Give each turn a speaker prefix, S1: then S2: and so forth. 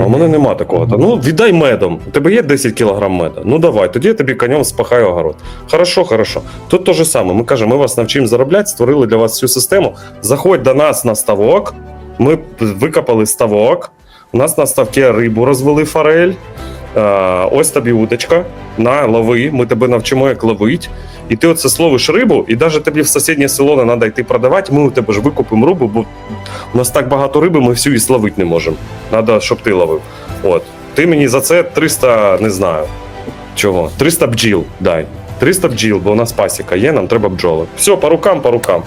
S1: А у мене нема такого. Та, Ну, віддай медом. У тебе є 10 кілограм меда. Ну давай, тоді я тобі конем спахаю огород. Хорошо, хорошо. Тут те же саме. Ми кажемо, ми вас навчимо заробляти, створили для вас цю систему. Заходь до нас на ставок. Ми викопали ставок. У нас на ставке рибу розвели форель. Е, ось тобі удочка. На, лови, ми тебе навчимо, як ловить. І ти оце словиш рибу, і навіть тобі в сусіднє село не треба йти продавати. Ми у тебе ж викупимо рибу, бо у нас так багато риби, ми всю і словити не можемо. Треба, щоб ти ловив. От. Ти мені за це 300, не знаю. Чого? 300 бджіл дай. 300 бджіл, бо у нас пасіка є, нам треба бджоли. Все, по рукам, по рукам.